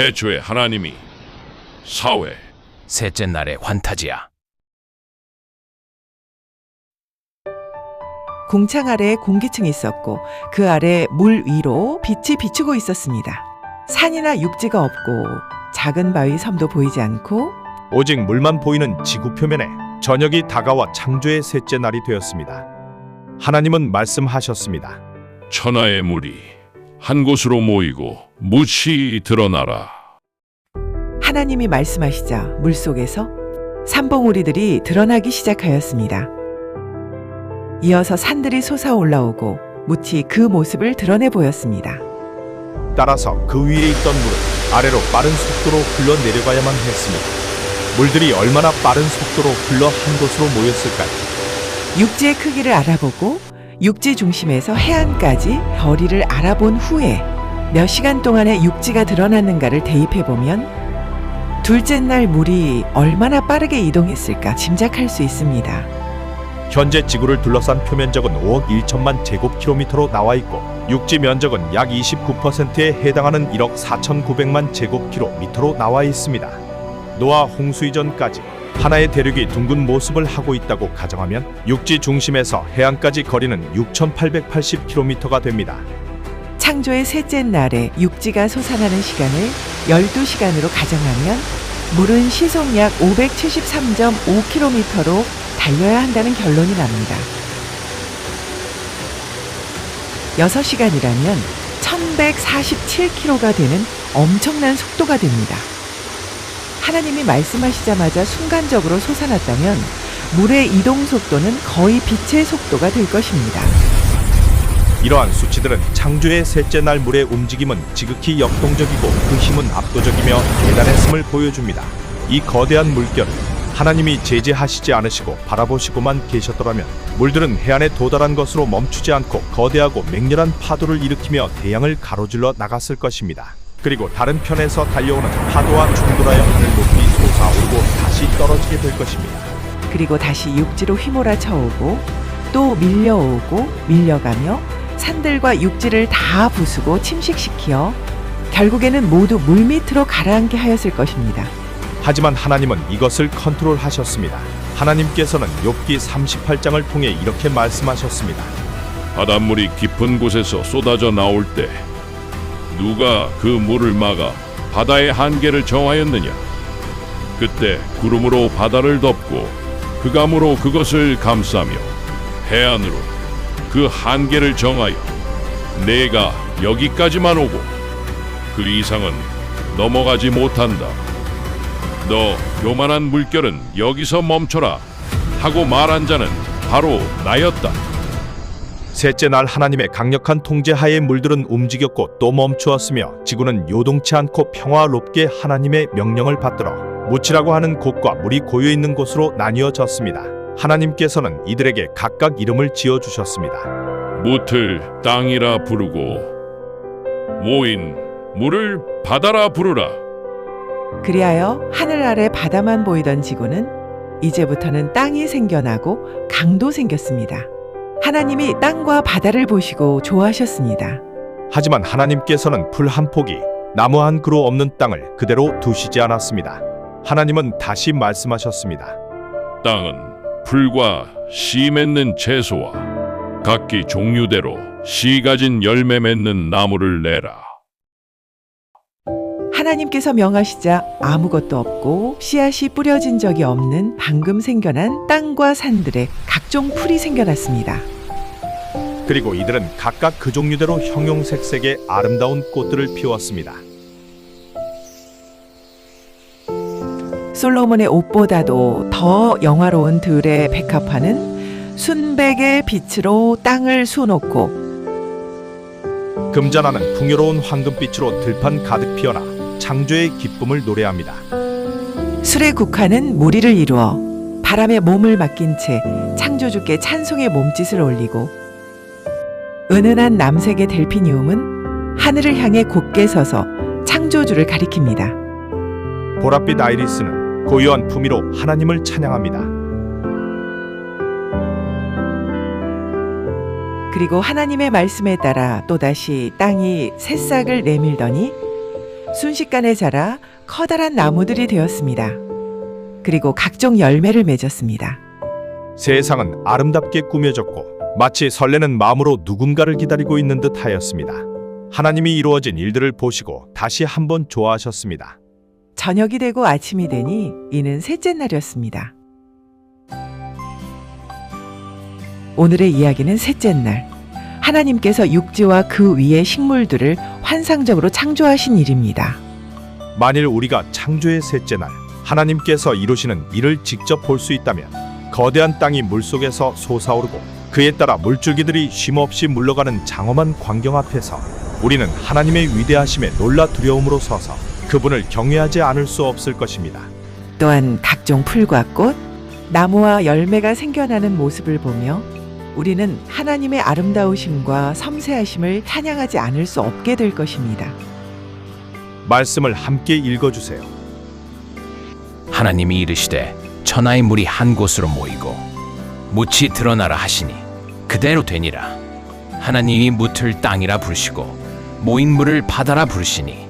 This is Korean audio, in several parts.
태초에 하나님이 사회, 셋째 날의 환타지야. 공창 아래에 공기층이 있었고 그 아래 물 위로 빛이 비추고 있었습니다. 산이나 육지가 없고 작은 바위 섬도 보이지 않고 오직 물만 보이는 지구 표면에 저녁이 다가와 창조의 셋째 날이 되었습니다. 하나님은 말씀하셨습니다. 천하의 물이 한 곳으로 모이고 묻이 드러나라. 하나님이 말씀하시자 물 속에서 산봉우리들이 드러나기 시작하였습니다. 이어서 산들이 솟아 올라오고 무치 그 모습을 드러내 보였습니다. 따라서 그 위에 있던 물은 아래로 빠른 속도로 흘러 내려가야만 했습니다. 물들이 얼마나 빠른 속도로 흘러 한 곳으로 모였을까요? 육지의 크기를 알아보고 육지 중심에서 해안까지 거리를 알아본 후에 몇 시간 동안의 육지가 드러났는가를 대입해 보면 둘째 날 물이 얼마나 빠르게 이동했을까 짐작할 수 있습니다. 현재 지구를 둘러싼 표면 적은 5억 1천만 제곱킬로미터로 나와 있고 육지 면적은 약 29%에 해당하는 1억 4,900만 제곱킬로미터로 나와 있습니다. 노아 홍수 이전까지 하나의 대륙이 둥근 모습을 하고 있다고 가정하면 육지 중심에서 해안까지 거리는 6,880km가 됩니다. 창조의 셋째 날에 육지가 솟아나는 시간을 12시간으로 가정하면 물은 시속 약 573.5km로 달려야 한다는 결론이 납니다. 6시간이라면 1147km가 되는 엄청난 속도가 됩니다. 하나님이 말씀하시자마자 순간적으로 솟아났다면 물의 이동 속도는 거의 빛의 속도가 될 것입니다. 이러한 수치들은 창조의 셋째 날 물의 움직임은 지극히 역동적이고 그 힘은 압도적이며 대단했음을 보여줍니다. 이 거대한 물결을 하나님이 제재하시지 않으시고 바라보시고만 계셨더라면 물들은 해안에 도달한 것으로 멈추지 않고 거대하고 맹렬한 파도를 일으키며 대양을 가로질러 나갔을 것입니다. 그리고 다른 편에서 달려오는 파도와 충돌하여 하늘 높이 솟아오르고 다시 떨어지게 될 것입니다. 그리고 다시 육지로 휘몰아 쳐 오고 또 밀려오고 밀려가며 산들과 육지를 다 부수고 침식시키어 결국에는 모두 물 밑으로 가라앉게 하였을 것입니다. 하지만 하나님은 이것을 컨트롤하셨습니다. 하나님께서는 욥기 38장을 통해 이렇게 말씀하셨습니다. 바닷물이 깊은 곳에서 쏟아져 나올 때 누가 그 물을 막아 바다의 한계를 정하였느냐? 그때 구름으로 바다를 덮고 흑암으로 그것을 감싸며 해안으로 그 한계를 정하여 내가 여기까지만 오고 그 이상은 넘어가지 못한다. 너 요만한 물결은 여기서 멈춰라 하고 말한 자는 바로 나였다. 셋째 날 하나님의 강력한 통제하에 물들은 움직였고 또 멈추었으며 지구는 요동치 않고 평화롭게 하나님의 명령을 받들어 무치라고 하는 곳과 물이 고여 있는 곳으로 나뉘어졌습니다. 하나님께서는 이들에게 각각 이름을 지어 주셨습니다. 무틀 땅이라 부르고 모인 물을 바다라 부르라. 그리하여 하늘 아래 바다만 보이던 지구는 이제부터는 땅이 생겨나고 강도 생겼습니다. 하나님이 땅과 바다를 보시고 좋아하셨습니다. 하지만 하나님께서는 풀 한 포기, 나무 한 그루 없는 땅을 그대로 두시지 않았습니다. 하나님은 다시 말씀하셨습니다. 땅은 풀과 씨 맺는 채소와 각기 종류대로 씨 가진 열매 맺는 나무를 내라. 하나님께서 명하시자 아무것도 없고 씨앗이 뿌려진 적이 없는 방금 생겨난 땅과 산들에 각종 풀이 생겨났습니다. 그리고 이들은 각각 그 종류대로 형용색색의 아름다운 꽃들을 피웠습니다. 솔로몬의 옷보다도 더 영화로운 들의 백합화는 순백의 빛으로 땅을 수놓고 금자나는 풍요로운 황금빛으로 들판 가득 피어나 창조의 기쁨을 노래합니다. 술의 국화는 무리를 이루어 바람에 몸을 맡긴 채 창조주께 찬송의 몸짓을 올리고 은은한 남색의 델피니움은 하늘을 향해 곧게 서서 창조주를 가리킵니다. 보랏빛 아이리스는 고요한 품위로 하나님을 찬양합니다. 그리고 하나님의 말씀에 따라 또다시 땅이 새싹을 내밀더니 순식간에 자라 커다란 나무들이 되었습니다. 그리고 각종 열매를 맺었습니다. 세상은 아름답게 꾸며졌고 마치 설레는 마음으로 누군가를 기다리고 있는 듯 하였습니다. 하나님이 이루어진 일들을 보시고 다시 한번 좋아하셨습니다. 저녁이 되고 아침이 되니 이는 셋째 날이었습니다. 오늘의 이야기는 셋째 날. 하나님께서 육지와 그 위의 식물들을 환상적으로 창조하신 일입니다. 만일 우리가 창조의 셋째 날 하나님께서 이루시는 일을 직접 볼 수 있다면 거대한 땅이 물속에서 솟아오르고 그에 따라 물줄기들이 쉼없이 물러가는 장엄한 광경 앞에서 우리는 하나님의 위대하심에 놀라 두려움으로 서서 그분을 경외하지 않을 수 없을 것입니다. 또한 각종 풀과 꽃, 나무와 열매가 생겨나는 모습을 보며 우리는 하나님의 아름다우심과 섬세하심을 찬양하지 않을 수 없게 될 것입니다. 말씀을 함께 읽어주세요. 하나님이 이르시되 천하의 물이 한 곳으로 모이고 묻이 드러나라 하시니 그대로 되니라 하나님이 묻을 땅이라 부르시고 모인 물을 바다라 부르시니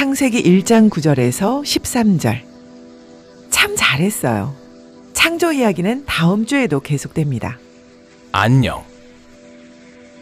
창세기 1장 9절에서 13절. 참 잘했어요. 창조 이야기는 다음 주에도 계속됩니다. 안녕.